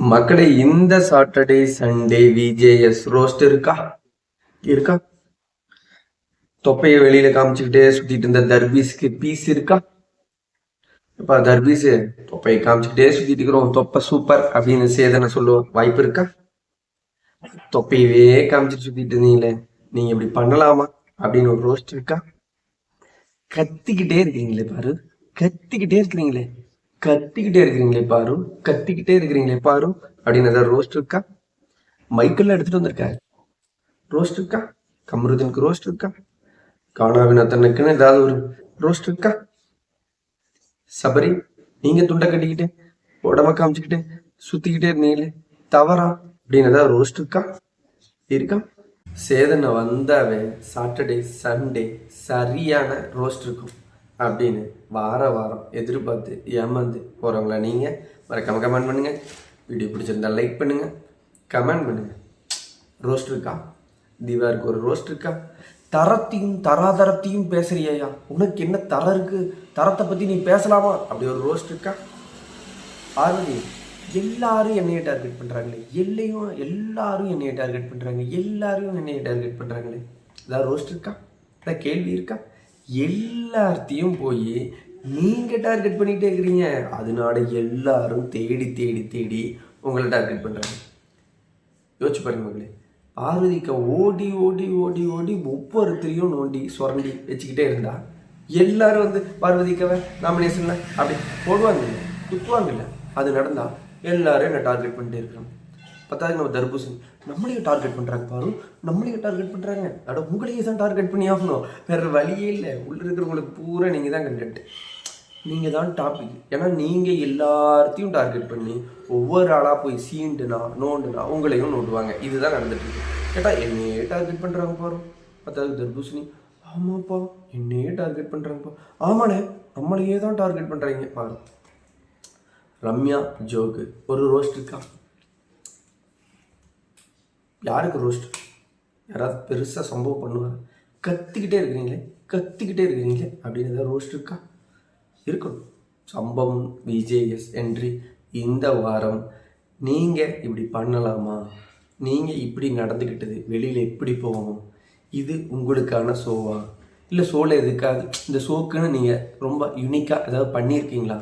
மக்களே இந்த Saturday Sunday VJS roast இருக்கா? இருக்கா? தொப்பையை வெளியில காமிச்சுக்கிட்டே சுத்திட்டு இருந்த தர்பீஸ்க்கு பீஸ் இருக்கா? இப்ப தர்பீஸ் தொப்பையை காமிச்சுக்கிட்டே சுத்திட்டு இருக்கிறோம். தொப்பை சூப்பர் அப்படின்னு சேதனை சொல்லுவோம் வாய்ப்பு இருக்கா? தொப்பையவே காமிச்சிட்டு சுத்திட்டு இருந்தீங்களே நீங்க இப்படி பண்ணலாமா? அப்படின்னு ஒரு ரோஸ்ட் இருக்கா? கத்திக்கிட்டே இருக்கீங்களே பாரு கத்திக்கிட்டே இருக்கிறீங்களே. கத்திக்கிட்டே இருக்கிறீங்களே பாரு கத்திக்கிட்டே இருக்கிறீங்களே பாரு அப்படின்னு ஏதாவது ரோஸ்ட் இருக்கா? மைக்கெல்லாம் எடுத்துட்டு வந்திருக்காரு ரோஸ்ட் இருக்கா? கமருதனுக்கு ரோஸ்ட் இருக்கா? காணாவினத்தனுக்குன்னு ஏதாவது ஒரு ரோஸ்ட் இருக்கா? சபரி நீங்க துண்டை கட்டிக்கிட்டு உடம்ப காமிச்சுக்கிட்டு சுத்திக்கிட்டே இருந்தீங்களே தவறா? அப்படின்னு ஏதாவது ரோஸ்ட் இருக்கா? இருக்கா? சேதனை வந்தாவே சாட்டர்டே சண்டே சரியான ரோஸ்ட் இருக்கும். அப்படின்னு வார வாரம் எதிர்பார்த்து ஏமாந்து போகிறவங்களா நீங்கள் மறக்காம கமெண்ட் பண்ணுங்கள் வீடியோ பிடிச்சிருந்தா லைக் பண்ணுங்கள் கமெண்ட் பண்ணுங்கள் ரோஸ்ட் இருக்கா? தீபாருக்கு ஒரு ரோஸ்ட் இருக்கா? தரத்தையும் தராதரத்தையும் பேசுறியா உனக்கு என்ன தரம் இருக்குது தரத்தை பற்றி நீ பேசலாமா? அப்படி ஒரு ரோஸ்ட் இருக்கா? பார்வதி எல்லாரும் என்னைய டார்கெட் பண்ணுறாங்களே எல்லையும் எல்லாரும் என்னைய டார்கெட் பண்ணுறாங்க எல்லாரையும் என்னைய டார்கெட் பண்ணுறாங்களே ஏதாவது ரோஸ்ட் இருக்கா? ஏதாவது கேள்வி இருக்கா? எல்லாத்தையும் போய் நீங்கள் டார்கெட் பண்ணிகிட்டே இருக்கிறீங்க. அதனால எல்லாரும் தேடி தேடி தேடி உங்களை டார்கெட் பண்ணுறாங்க யோசிச்சு பாருங்க மக்களே. பார்வதிக்க ஓடி ஓடி ஓடி ஓடி ஒவ்வொருத்தரையும் நோண்டி சுரண்டி வச்சுக்கிட்டே இருந்தா எல்லாரும் வந்து பார்வதிக்கவை நாமினேஷன்ல அப்படி போடுவாங்க இல்லை துப்புவாங்க இல்லை அது நடந்தால் எல்லாரும் என்னை டார்கெட் பண்ணிட்டே இருக்கிறாங்க பத்தாவது நம்ம தர்பூசணி. நம்மளையும் டார்கெட் பண்ணுறாங்க பாரு. நம்மளையும் டார்கெட் பண்ணுறாங்க அட உங்களையே தான் டார்கெட் பண்ணி ஆகணும். வேறு வழியே இல்லை. உள்ள இருக்கிறவங்களுக்கு பூரா நீங்கள் தான் கண்டென்ட் நீங்கள் தான் டாபிக் ஏன்னா நீங்கள் எல்லாத்தையும் டார்கெட் பண்ணி ஒவ்வொரு ஆளாக போய் சீண்டுனா நோண்டுனா உங்களையும் நோண்டுவாங்க. இதுதான் நடந்துட்டு இருக்கு. கேட்டால் என்னையே டார்கெட் பண்ணுறாங்க பாரு. பத்தாவது தர்பூசணி. ஆமாப்பா என்னையே டார்கெட் பண்ணுறாங்கப்பா ஆமாண்ணே நம்மளையே தான் டார்கெட் பண்ணுறாங்க பாரு. ரம்யா ஜோக்கு ஒரு ரோஸ்ட் இருக்கா? யாருக்கு ரோஸ்ட் யாராவது பெருசாக சம்பவம் பண்ணுவாங்க கத்திக்கிட்டே இருக்கிறீங்களே கத்திக்கிட்டே இருக்கிறீங்களே அப்படின்னு ஏதாவது ரோஸ்ட் இருக்கா? இருக்கணும். சம்பவம் விஜேஎஸ் என்ட்ரி இந்த வாரம். நீங்கள் இப்படி பண்ணலாமா? நீங்கள் இப்படி நடந்துக்கிட்டது வெளியில் எப்படி போகணும்? இது உங்களுக்கான ஷோவா இல்லை ஷோவில் எதுக்காது இந்த ஷோக்குன்னு நீங்கள் ரொம்ப யூனிக்காக ஏதாவது பண்ணியிருக்கீங்களா?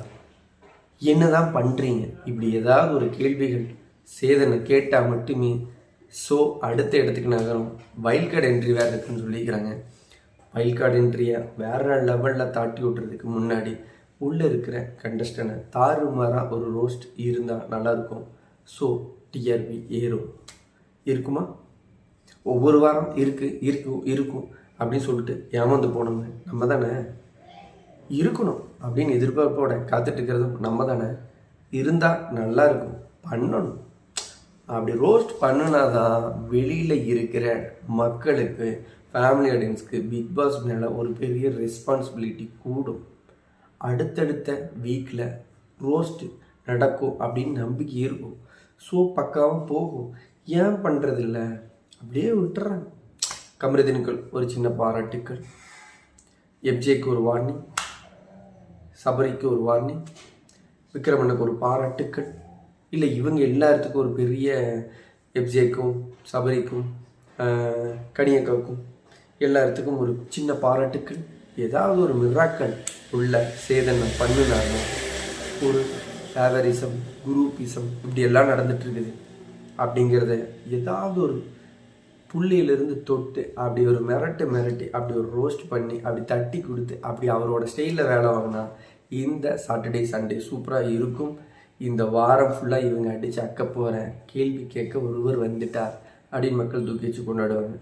என்ன தான் பண்ணுறீங்க இப்படி ஏதாவது ஒரு கேள்விகள் சேதனை கேட்டால் மட்டுமே ஸோ அடுத்த இடத்துக்கு நகரும் வைல்ட் கார்டு என்ட்ரி வேறு இருக்குன்னு சொல்லிக்கிறாங்க வைல்ட் கார்டு என்ட்ரியை வேறு லெவலில் தாட்டி விட்டுறதுக்கு முன்னாடி உள்ளே இருக்கிற கண்டஸ்டனை தாறுமாறாக ஒரு ரோஸ்ட் இருந்தால் நல்லாயிருக்கும் ஸோ டிஆர்பி ஏறும். இருக்குமா? ஒவ்வொரு வாரம் இருக்குது இருக்கும் இருக்கும் அப்படின்னு சொல்லிட்டு ஏமாந்து போனோங்க நம்ம தானே? இருக்கணும் அப்படின்னு எதிர்பார்ப்போட காத்துட்டு இருக்கிறதும் நம்ம தானே? இருந்தால் நல்லா இருக்கும். பண்ணணும். அப்படி ரோஸ்ட் பண்ணுனா தான் வெளியில் இருக்கிற மக்களுக்கு ஃபேமிலி ஆடியன்ஸ்க்கு பிக் பாஸ் மேலே ஒரு பெரிய ரெஸ்பான்சிபிலிட்டி கூடும். அடுத்தடுத்த வீக்கில் ரோஸ்ட் நடக்கும் அப்படின்னு நம்பிக்கை இருக்கும். ஸோ பக்காவாக போகும். ஏன் பண்ணுறதில்ல அப்படியே விட்டுறாங்க. கமரதினுக்கள் ஒரு சின்ன பாராட்டுக்கள். எப்ஜேக்கு ஒரு வார்னிங் சபரிக்கு ஒரு வார்னிங் விக்ரமனுக்கு ஒரு பாராட்டுக்கள். இல்லை இவங்க எல்லாத்துக்கும் ஒரு பெரிய எப்ஜேக்கும் சபரிக்கும் கனியக்காவுக்கும் எல்லாத்துக்கும் ஒரு சின்ன பாராட்டுக்கள் ஏதாவது ஒரு மிராக்கள் உள்ள சேதனை பண்ணுனாங்க ஒரு ஃபேவரிசம் குரூப்பிசம் இப்படி எல்லாம் நடந்துட்டுருக்குது அப்படிங்கிறத ஏதாவது ஒரு புள்ளியிலிருந்து தொட்டு அப்படி ஒரு மிரட்டு மிரட்டி அப்படி ஒரு ரோஸ்ட் பண்ணி அப்படி தட்டி கொடுத்து அப்படி அவரோட ஸ்டைலில் வேலை வாங்கினா இந்த சாட்டர்டே சண்டே சூப்பராக இருக்கும். இந்த வாரம் ஃபுல்லாக இவங்க அடித்து அக்க போகிறேன் கேள்வி கேட்க ஒருவர் வந்துட்டார் அப்படின்னு மக்கள் தூக்கி வச்சு கொண்டாடுவாங்க.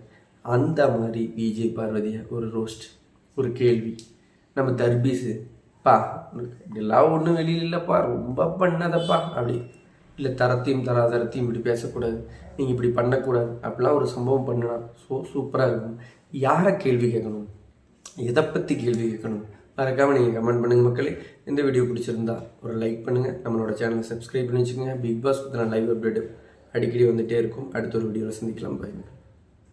அந்த மாதிரி விஜய் பார்வதியை ஒரு ரோஸ்ட் ஒரு கேள்வி. நம்ம தர்பீஸு பா எல்லாம் ஒன்றும் வெளியில் இல்லைப்பா ரொம்ப பண்ணாதப்பா அப்படி. இல்லை தரத்தையும் தராதரத்தையும் இப்படி பேசக்கூடாது. நீங்கள் இப்படி பண்ணக்கூடாது. அப்படிலாம் ஒரு சம்பவம் பண்ணலாம் ஸோ சூப்பராக இருக்கும். யாரை கேள்வி கேட்கணும்? எதை பற்றி கேள்வி கேட்கணும்? மறக்காமல் நீங்கள் கமெண்ட் பண்ணுங்கள் மக்களே. இந்த வீடியோ பிடிச்சிருந்தா ஒரு லைக் பண்ணுங்கள் நம்மளோட சேனலை சப்ஸ்கிரைப் பண்ணி வச்சுக்கோங்க. பிக் பாஸ் பற்றின லைவ் அப்டேட் அடிக்கடி வந்துகிட்டே இருக்கும். அடுத்த ஒரு வீடியோவில் சந்திக்கலாம். பாருங்கள்